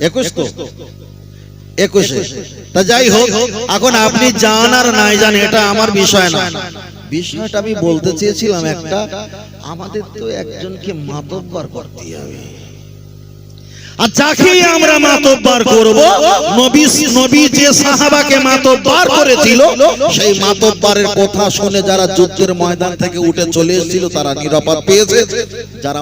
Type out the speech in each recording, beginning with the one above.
একুশ তো? একুশে তা। যাই হোক এখন আপনি জান আর নাই জান এটা আমার বিষয় না। বিষয়টা আমি বলতে চেয়েছিলাম একটা আমাদের তো একজনকে মাতব্বর করতে হবে। আর যাকে আমরা মাতব্বার করব নবী নবী যে সাহাবাকে মাতব্বার করেছিল সেই মাতব্বারের কথা শুনে যারা যুদ্ধের ময়দান থেকে উঠে চলে এসেছিল তারা নিরাপদ পেয়েছে। যারা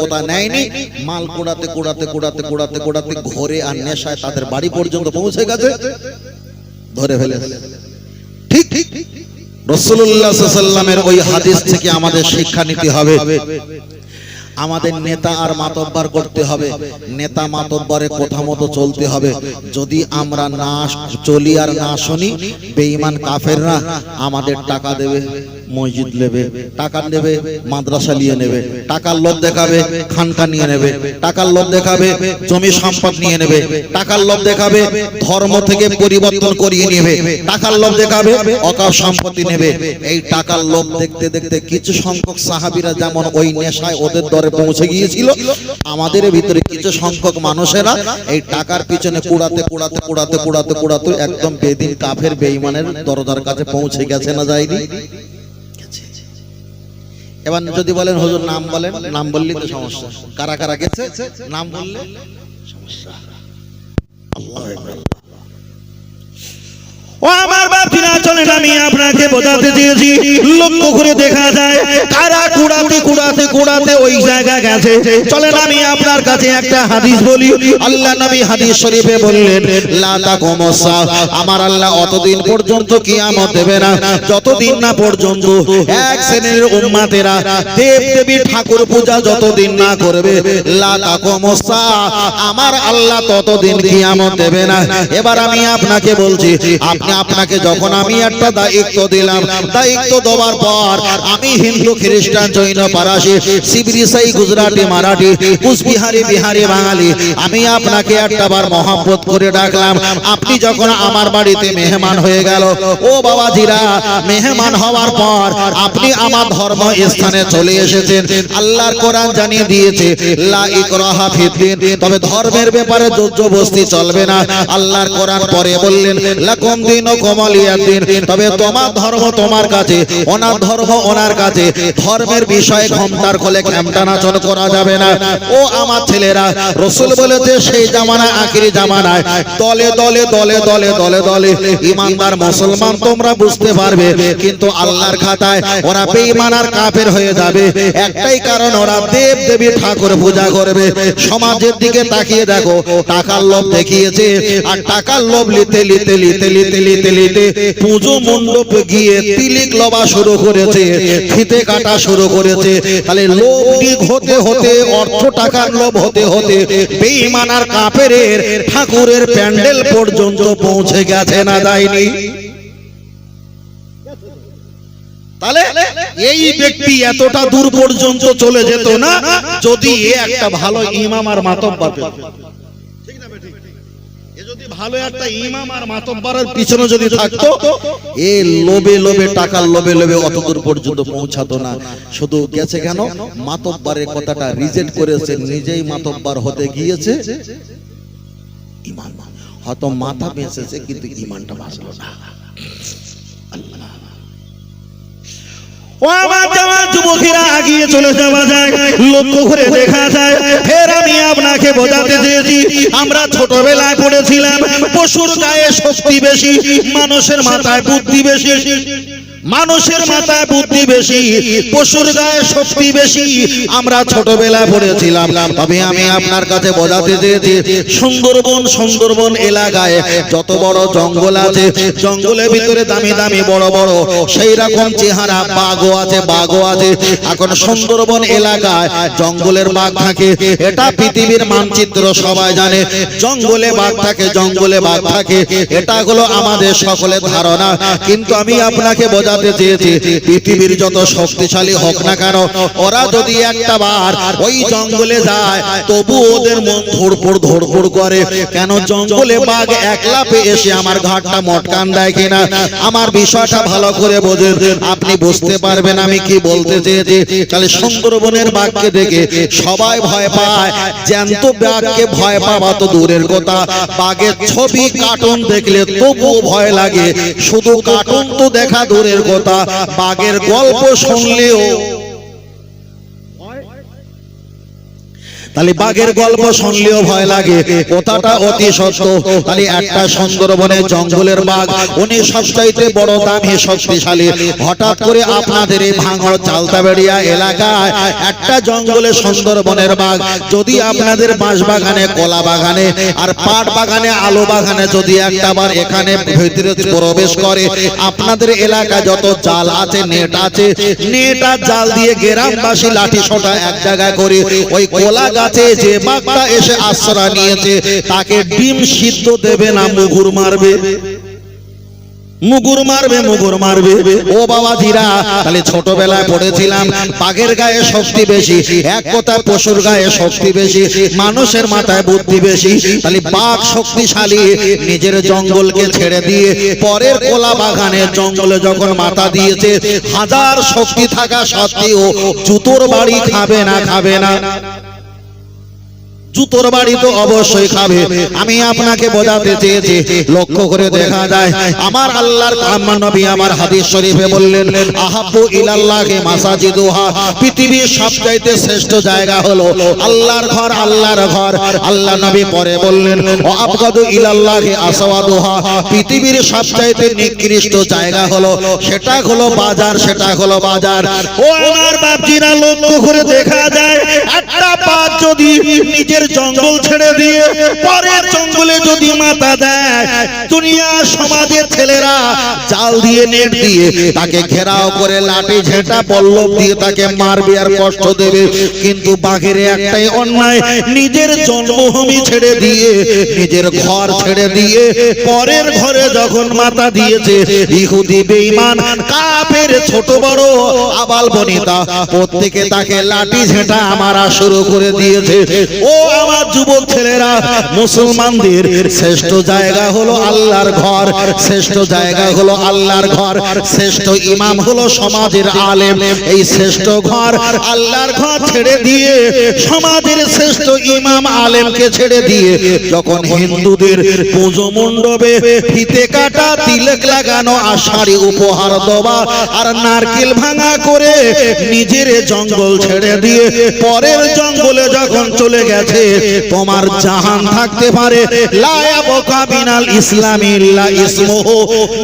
কথা নেয়নি মাল কোড়াতে কোড়াতে কোড়াতে কোড়াতে কোড়াতে ঘরে আর নেশায় তাদের বাড়ি পর্যন্ত পৌঁছে গেছে। ধরে ফেলে। ঠিক ঠিক রসুল্লাহ সাল্লামের ওই হাদিস থেকে আমাদের শিক্ষা নিতে হবে। আমাদের নেতা আর মাতব্বর করতে হবে। নেতা মাতব্বরে কথা মতো চলতে হবে। যদি আমরা না চলি আর না শুনি বেঈমান কাফেররা আমাদের টাকা দেবে। মসজিদ নেবে টাকা নেবে, মাদ্রাসা নিয়ে নেবে, টাকার লোভ দেখাবে, খানকা নিয়ে নেবে, টাকার লোভ দেখাবে, জমি সম্পদ নিয়ে নেবে, টাকার লোভ দেখাবে, ধর্ম থেকে পরিবর্তন করিয়ে নেবে, টাকার লোভ দেখাবে অকাশ সম্পত্তি নেবে। এই টাকার লোভ দেখতে দেখতে কিছু সংখ্যক সাহাবীরা যেমন ওই নেশায় ওদের দরে পৌঁছে গিয়েছিল, আমাদের ভিতরে কিছু সংখ্যক মানুষেরা এই টাকার পিছনে কুড়াতে কুড়াতে কুড়াতে কুড়াতে কুড়াতে একদম বেদিন কাফের, বেঈমানের দরজার কাছে পৌঁছে গেছে না যায়নি। এবার যদি বলেন হুজুর নাম বলেন, নাম বললেই তো সমস্যা। কারা কারা গেছে? নাম বললে সমস্যা। আল্লাহ। চলেন, আমি আপনাকে বোঝাতে চেয়েছি। লক্ষ্য করে দেখা যায় কুড়াতে কুড়াতে কুড়াতে ওই জায়গা গেছে। চলেন, আমি আপনার কাছে একটা হাদিস বলি। আল্লাহ নবী হাদিস শরীফে বললেন, লা তাকুমুসা আমার আল্লাহ অতদিন পর্যন্ত কিয়ামত দেবে না, যতদিন না পর্যন্ত এক শ্রেণির দেব দেবী ঠাকুর পূজা যতদিন না করবে, লা তাকুমুসা আমার আল্লাহ ততদিন কিয়ামত দেবে না। এবার আমি আপনাকে বলছি, আপনি আপনাকে যখন আমি একটা দায়িত্ব দিলাম, দায়িত্ব দেওয়ার পর আমি হিন্দু, খ্রিস্টান, জৈন পারাসি সিবরিসাই গুজরাটি, মারাঠি, কুচবিহারি, বিহারি, বাঙালি, আমি আপনাকে একটা বার মহাব্বত করে ডাকলাম। আপনি যখন আমার বাড়িতে মেহমান হয়ে গেল, ও বাবাজিরা, মেহমান হওয়ার পর আপনি আমার ধর্ম স্থানে চলে এসেছেন। আল্লাহর কোরআন জানিয়ে দিয়েছে, লা ইকরাহা ফিদ্দিন। তবে ধর্মের ব্যাপারে জোরজবস্তি চলবে না। আল্লাহর কোরআন পরে বললেন, লাকুম ওয়ালিয়াদ্দিন তবে তোমার ধর্ম তোমার কাছে, ওনার ধর্ম ওনার কাছে। ধর্মের বিষয়ে ঘমতার খোলে ক্যামটা নাচন করা যাবে না। ও আমার ছেলেরা, রসুল বলেছে, সেই জামানায়, আখিরি জামানায়। দলে দলে দলে দলে দলে দলে। ইমানদার মুসলমান তোমরা বুঝতে পারবে, কিন্তু আল্লাহর খাতায় ওরা বেঈমান কাফের হয়ে যাবে। একটাই কারণ, ওরা দেব দেবী ঠাকুর পূজা করবে। সমাজের দিকে তাকিয়ে দেখো, টাকার লোভ দেখিয়েছে, আর টাকার লোভ লিতে লিতে লিতে লিতে লিতে লিতে পুজো মণ্ডপে গিয়ে তিলিক লবা শুরু করেছে, ফিতে কাটা শুরু করেছে তাহলে লোভ দিক হতে হতে, অর্থ টাকার লোভ হতে হতে বেঈমান আর কাফেরের ঠাকুরের প্যান্ডেল পর্যন্ত পৌঁছে গেছে না যায়নি তাহলে এই ব্যক্তি এতটা দূর পর্যন্ত চলে যেত না, যদি এ একটা ভালো ইমাম আর মাতব্বর পেত। ঠিক না বেঠিক? এ যদি ভালো একটা ইমাম আর মাতব্বরের পিছনে যদি থাকতো এ লোভে লোভে টাকার লোবে লোবে অত দূর পর্যন্ত পৌঁছাতো না। শুধু গেছে কেন? মাতব্বরের কথাটা রিজেক্ট করেছে নিজেই মাতব্বর হতে গিয়েছে। ইমান হয়তো মাথা বেঁচেছে কিন্তু ইমানটা বাঁচলো না। ও আমার আগিয়ে চলে যাওয়া যায় দেখা যায়, ফের আমি আপনাকে বোঝাতে চেয়েছি, আমরা ছোটবেলায় পড়েছিলাম, পশুর গায়ে শক্তি বেশি, মানুষের মাথায় বুদ্ধি বেশি। মানুষের মাথায় বুদ্ধি বেশি, পশুর গায়ে শক্তি বেশি। আমরা ছোটবেলায় পড়েছিলাম, তবে আমি আপনার কাছে বোঝাতে চেয়েছি, সুন্দরবন সুন্দরবন এলাকায় যত বড় জঙ্গল আছে, জঙ্গলের ভিতরে দামি দামি বড় বড়, সেই রকম চেহারা বাঘও আছে বাঘও আছে। এখন সুন্দরবন এলাকায় জঙ্গলের বাঘ থাকে, এটা পৃথিবীর মানচিত্র, সবাই জানে। জঙ্গলে বাঘ থাকে, জঙ্গলে বাঘ থাকে, এটা হলো আমাদের সকলের ধারণা। কিন্তু আমি আপনাকে বোঝাতে বোঝাতে চেয়েছে, পৃথিবীর যত শক্তিশালী হোক না কেন, ওরা যদি একটা বার ওই জঙ্গলে যায়, তবু ওদের মন ধরপড় ধরপড় করে। কেন জঙ্গলে বাঘ একলা পেয়ে এসে আমার ঘাটটা মটকান দেয় কিনা? আমার বিষয়টা ভালো করে বোঝেন। আপনি বুঝতে পারবেন আমি কি বলতে চেয়েছি। তাহলে সুন্দরবনের বাঘকে দেখে সবাই ভয় পায়। জ্যান্ত বাঘকে ভয় পাওয়া তো দূরের কথা। বাঘের ছবি কার্টুন দেখলে তবুও ভয় লাগে। শুধু কার্টুন তো দেখা দূরের কথা বাঘের গল্প শুনলেও তাহলে বাঘের গল্প শুনলেও ভয় লাগে। কথাটা অতি সত্য। তাহলে একটা সুন্দরবনে জঙ্গলের বাঘ, উনি সবচাইতে বড় দামি, শক্তিশালী। হঠাৎ করে আপনাদের এই ভাঙড় চালতাবেড়িয়া এলাকায় একটা জঙ্গলে সুন্দরবনের বাঘ, যদি আপনাদের বাঁশ বাগানে কলা বাগানে আর পাট বাগানে আলো বাগানে যদি একটা বার এখানে ভিতরে প্রবেশ করে, আপনাদের এলাকা যত জাল আছে, নেট আছে, নেট আর জাল দিয়ে গ্রামবাসী লাঠি সোটা এক জায়গায় করে ওই কলা গাছে যে বাঘটা এসে আশ্রয় নিয়েছে, তাকে ডিম সিদ্ধ দেবে না, মুগুর মারবে। মুগুর মারবে মুগুর মারবে। ও বাবা জিরা তাহলে ছোটবেলায় পড়েছিলাম, বাঘের গায়ে শক্তি বেশি, এক কথা পশুর গায়ে শক্তি বেশি, মানুষের মাথায় বুদ্ধি বেশি। তাহলে বাঘ শক্তিশালী, নিজের জঙ্গলকে ছেড়ে দিয়ে পরের কোলা বাগানের জঙ্গলে যখন মাথা দিয়েছে, হাজার শক্তি থাকা সত্ত্বেও জুতোর বাড়ি খাবে না খাবে না। জুতোর বাড়ি তো অবশ্যই খাবে। আমি আপনাকে বোঝাতে চেয়েছি। লক্ষ্য করে দেখা যায়। আমার আল্লাহর নবী আমার হাদিস শরীফে বললেন আহাব্বু ইলাল্লাহি মাসাজিদুহা। পৃথিবীর সবচাইতে শ্রেষ্ঠ জায়গা হলো আল্লাহর ঘর আল্লাহর ঘর। আল্লাহ নবী পরে বললেন ও আবগাদু ইলাল্লাহি আসওয়াদুহা। পৃথিবীর সবচাইতে নিকৃষ্ট জায়গা হলো সেটা হলো বাজার সেটা হলো বাজার। ও আমার বাপজিরা লক্ষ্য করে দেখা যায় একটা বাঘ যদি নিজের জঙ্গল ছেড়ে দিয়ে পরের জঙ্গলে যদি মাথা দেয়, দুনিয়া সমাজের ছেলেরা জাল দিয়ে নেট দিয়ে তাকে ঘেরাও করে লাঠি ঝেঁটা, পল্লব দিয়ে তাকে মারবে আর কষ্ট দেবে। কিন্তু বাঘের একটাই অন্যায়, নিজের জন্মভূমি ছেড়ে দিয়ে, নিজের ঘর ছেড়ে দিয়ে পরের ঘরে যখন মাথা দিয়েছে, ইহুদি বেঈমান, কাফের ছোট বড় আবাল বনিতা, প্রত্যেকে তাকে লাঠি ঝেঁটা মারা শুরু করে দিয়েছে। ও আমার যুবক ছেলেরা, মুসলমানদের শ্রেষ্ঠ জায়গা হলো আল্লাহর ঘর, শ্রেষ্ঠ জায়গা হলো আল্লাহর ঘর, শ্রেষ্ঠ ইমাম হলো সমাজের আলেম। এই শ্রেষ্ঠ ঘর আল্লাহর ঘর ছেড়ে দিয়ে, সমাজের শ্রেষ্ঠ ইমাম আলেমকে ছেড়ে দিয়ে, যখন হিন্দুদের পুজো মণ্ডপে ফিতে কাটা, তিলক লাগানো, আষাঢ়ি উপহার দেওয়া, আর নারকেল ভাঙা করে নিজের জঙ্গল ছেড়ে দিয়ে, পরের জঙ্গলে যখন চলে গেছে তোমার জাহান থাকতে পারে। লায়াবকা বিনাল ইসলামি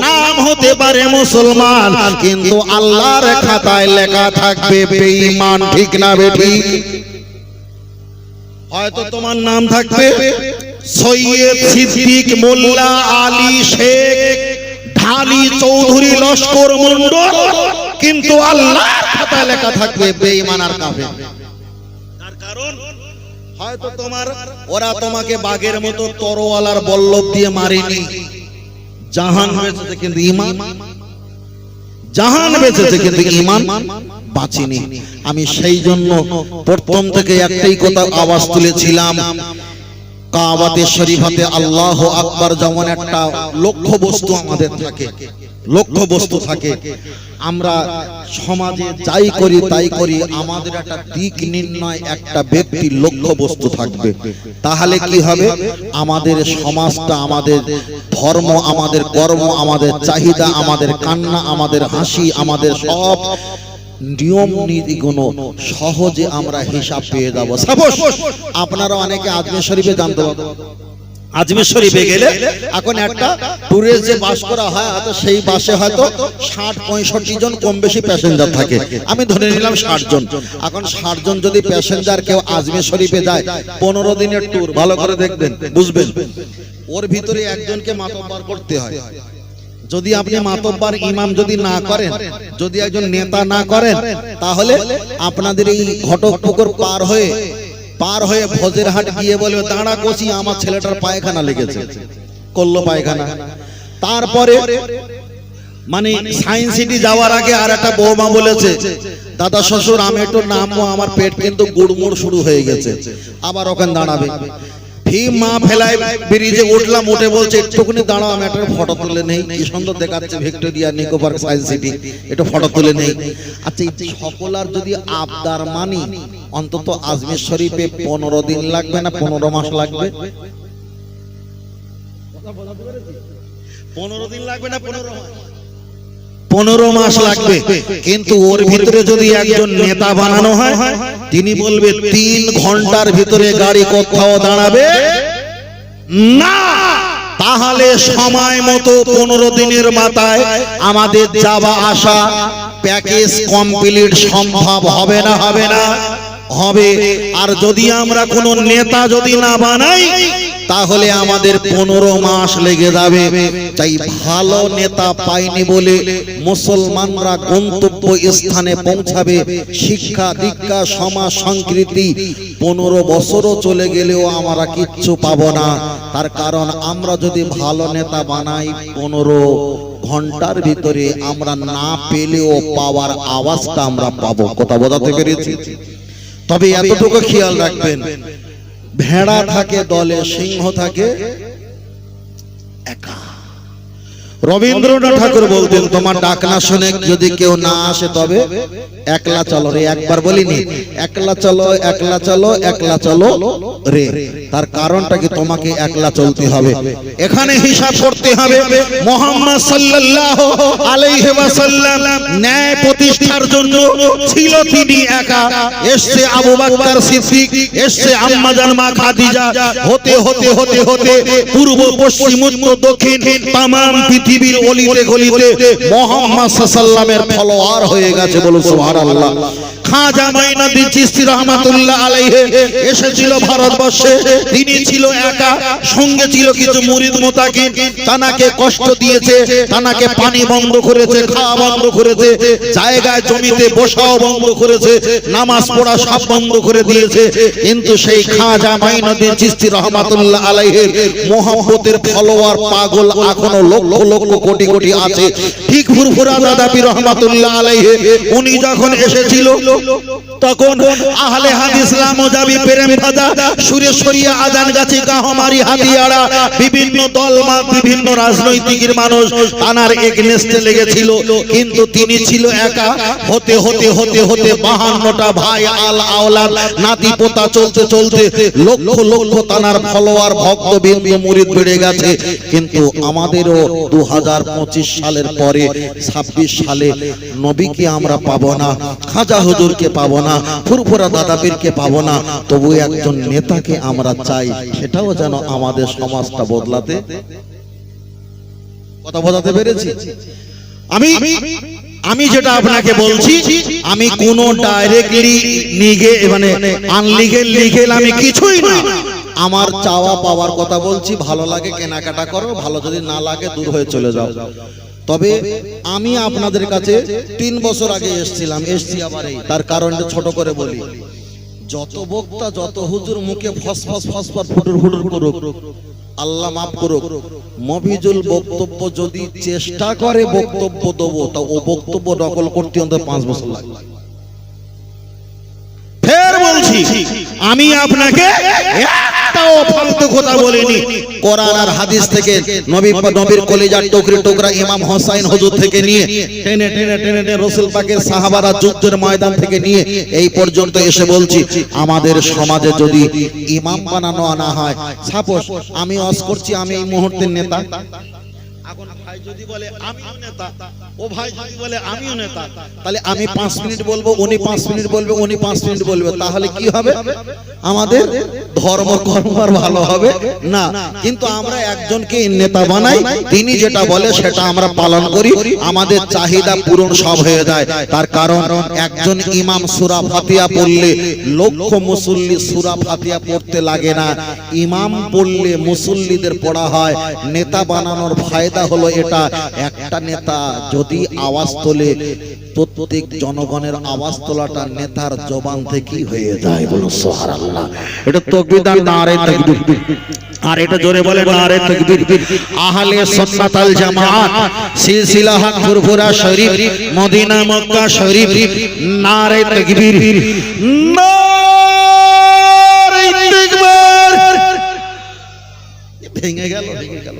নাম হতে পারে মুসলমান, কিন্তু আল্লাহর খাতায় লেখা থাকবে বেঈমান, ঠিক না বেঠি হয়তো তোমার নাম থাকবে সৈয়দ সিদ্দিক মোল্লা আলী শেখ, ঢালি চৌধুরী লস্কর মন্ডল কিন্তু আল্লাহর খাতায় লেখা থাকবে বেঈমান আর কাফের। তার কারণ হয়তো তোমার, ওরা তোমাকে বাঘের মতো তরোয়ালার বল্লভ দিয়ে মারেনি। জাহান বেঁচেছে কিন্তু ইমান। জাহান বেঁচেছে কিন্তু ইমান বাঁচিনি। আমি সেই জন্য প্রথম থেকে একটাই কথা আওয়াজ তুলেছিলাম। কাবাতে শরীফাতে আল্লাহ আকবার যেমন একটা লক্ষ্য বস্তু আমাদের থাকে। লক্ষ্য বস্তু থাকে। আমরা সমাজে যাই করি, তাই করি, আমাদের একটা দিক নির্ণয়, একটা ব্যক্তির লক্ষ্য বস্তু থাকবে। তাহলে কি হবে? আমাদের সমাজটা, আমাদের ধর্ম, আমাদের কর্ম, আমাদের চাহিদা, আমাদের কান্না, আমাদের হাসি, আমাদের সব নিয়ম নীতি নীতিগুলো সহজে আমরা হিসাব পেয়ে যাব। আপনারা অনেকে আজমের শরীফে জানতে পারবেন। আজমের শরীফে গেলে এখন একটা ট্যুরে যে বাস করা হয় হয়তো সেই বাসে হয়তো ষাট পঁয়ষট্টি জন কম বেশি প্যাসেঞ্জার থাকে। আমি ধরে নিলাম ষাট জন। এখন ষাট জন যদি প্যাসেঞ্জার কেউ আজমের শরীফে যায় পনেরো দিনের ট্যুর ভালো করে দেখবেন বুঝবেন। ওর ভিতরে একজনকে মাতব্বার করতে হয়। যদি আপনি মাতব্বার ইমাম যদি না করেন যদি একজন নেতা না করেন তাহলে আপনাদের এই ঘটক পুকুর পার হয়ে পার হয়ে ভোজের হাট গিয়ে বলবে, দাঁড়া কষি আমার ছেলেটার পায়খানা লেগেছে। করল পায়খানা। তারপরে মানে সায়েন্স সিটি যাওয়ার আগে আর একটা বৌমা বলেছে, দাদা, শ্বশুর, আমি একটু নামবো, আমার পেট কিন্তু গুড়মুড় শুরু হয়ে গেছে। আবার ওখানে দাঁড়াবে। ফি মা ফেলায় ব্রিজে উঠলাম, উঠে বলছে, একটুখানি ফটো তুলে নেই। কি সুন্দর দেখাচ্ছে ভিক্টোরিয়া নিকো সায়েন্স সিটি একটু ফটো তুলে নেই। আচ্ছা এই সকলার যদি আবদার মানি, অন্তত আজমির শরীফে পনেরো দিন লাগবে না, পনেরো মাস লাগবে? পনেরো দিন লাগবে না, পনেরো মাস? পনেরো মাস লাগবে। কিন্তু ওর ভিতরে যদি একজন নেতা বানানো হয়, তিনি বলবে, তিন ঘণ্টার ভিতরে গাড়ি কোথাও দাঁড়াবে না। তাহলে সময় মতো পনেরো দিনের মাথায় আমাদের যাওয়া আসা প্যাকেজ কমপ্লিট সম্ভব হবে না হবে না। হবে। আর যদি আমরা কোনো নেতা যদি না বানাই তাহলে আমাদের পনেরো মাস লেগে যাবে। তাই ভালো নেতা পাইনি বলে মুসলমানরা গন্তব্য স্থানে পৌঁছাবে। শিক্ষা, দীক্ষা, সমাজ, সংস্কৃতি, পনেরো বছরও চলে গেলেও আমরা কিচ্ছু পাবো না। তার কারণ আমরা যদি ভালো নেতা বানাই, পনেরো ঘণ্টার ভিতরে আমরা না পেলেও পাওয়ার আওয়াজটা আমরা পাবো। কথা বোঝাতে পেরেছি? তবে এতটুকু খেয়াল রাখবেন ভেড়া থাকে দলে সিংহ থাকে রবীন্দ্রনাথ ঠাকুর বলতেন, তোমার ডাক না শুনে যদি কেউ না আসে তবে একলা চলো রে। একবার বলিনি, একলা চলো একলা চলো একলা চলো রে। তার কারণটা কি তোমাকে একলা চলতে হবে? এখানে হিসাব করতে হবে, মোহাম্মদ সাল্লাল্লাহু আলাইহি ওয়াসাল্লাম ন্যায় প্রতিষ্ঠার জন্য ছিল তিনি একা। এসছে আবু বকর সিদ্দিক, এসছে আম্মা জান মা খাদিজা। হতে হতে হতে হতে পূর্ব, পশ্চিম, উত্তর, দক্ষিণ তাম পৃথিবীর অলিতে গলিতে মোহাম্মদ সাল্লামের ফলোয়ার হয়ে গেছে বলুন সুবহানাল্লাহ। খাজা চিশতি আলাইহি এসেছিল ভারতবর্ষে, তিনি ছিল একা, সঙ্গে ছিল কিছু তানাকে কষ্ট দিয়েছে, তানাকে পানি বন্ধ করেছে, খাওয়া বন্ধ করেছে, জায়গায় জমিতে বসাও বন্ধ করেছে, নামাজ পড়া সব বন্ধ করে দিয়েছে, কিন্তু সেই খাজা মাইনুদ্দিন চিশতি রহমাতুল্লাহ আলাইহির মোহাম্মতের ফলোয়ার পাগল এখনও লক্ষ কোটি কোটি আছে। ঠিক বিভিন্ন দল বিভিন্ন রাজনৈতিকের মানুষ লেগেছিল। কিন্তু তিনি ছিল একা। হতে হতে হতে হতে বাহান্নটা ভাই আল আওলাদ নাতি পোতা চলতে চলতে লক্ষ লক্ষ তানার ফলোয়ার ভক্ত বিন্দু মুরিদ বেড়ে গেছে। কিন্তু আমাদেরও দু হাজার পঁচিশ সালের পরে ছাব্বিশ সালে নবীকে আমরা পাবো না, খাজা হুজুরকে পাবো না, ফুরফুরা দাদাপীরকে পাবো না, তবু একজন নেতাকে আমরা চাই, সেটাও যেন আমাদের সমাজটা বদলাতে। কথা বোঝাতে পেরেছি? আমি আমি যেটা আপনাকে বলছি, আমি কোন ডাইরেক্টলি নিগে মানে আনলিগেল লিগেল আমি কিছুই না। আমার চাওয়া পাওয়ার কথা বলছি, ভালো লাগে কেনাকাটা করো, ভালো যদি না লাগে দূর হয়ে চলে যাও। তবে আমি আপনাদের কাছে তিন বছর আগে এসেছিলাম এসছি আবার তার কারণটা ছোট করে বলি। যত বক্তা যত হুজুর মুখে ফস ফস ফস ফস ফুটুর ফুটুর করুক আল্লাহ মাফ করুক মফিজুল বক্তব্য যদি চেষ্টা করে বক্তব্য দেবো তা ও বক্তব্য নকল করতে অন্তত পাঁচ বছর ফের বলছি আমি আপনাকে ইমাম হোসাইন নিয়ে যুদ্ধের ময়দান থেকে নিয়ে এই পর্যন্ত এসে বলছি, আমাদের সমাজে যদি ইমাম বানানো আনা হয়, সাপোজ আমি অস করছি, আমি এই মুহূর্তের নেতা। ভাই যদি বলে আমিও নেতা। ও ভাই যদি বলে আমিও নেতা। তাহলে আমি পাঁচ মিনিট বলব উনি পাঁচ মিনিট বলবে উনি পাঁচ মিনিট বলবে। তাহলে কি হবে? আমাদের ধর্ম কর্ম আর ভালো হবে? না। কিন্তু আমরা একজনকে নেতা বানাই তিনি যেটা বলে সেটা আমরা পালন করি। আমাদের চাহিদা পূরণ সব হয়ে যায়। তার কারণ একজন ইমাম সুরা ফাতিয়া পড়লে লক্ষ মুসল্লি সুরা ফাতিয়া পড়তে লাগে না। ইমাম পড়লে মুসল্লিদের পড়া হয়। নেতা বানানোর ফায়দা হলো এটা। একটা নেতা যদি আওয়াজ তোলে প্রত্যেক জনগণের আওয়াজ তোলাটা নেতার জবান থেকেই হয়ে যায় বলো সোহার আল্লাহ এটা তকবিদার নারে তকবির। আর এটা জোরে বলে নারে তকবির। আহলে সুন্নাত আল জামাত সিলসিলা হক ফুরফুরা শরীফ মদিনা মক্কা শরীফ নারে তকবির। নারে তকবির। ভেঙে গেল ভেঙে গেল।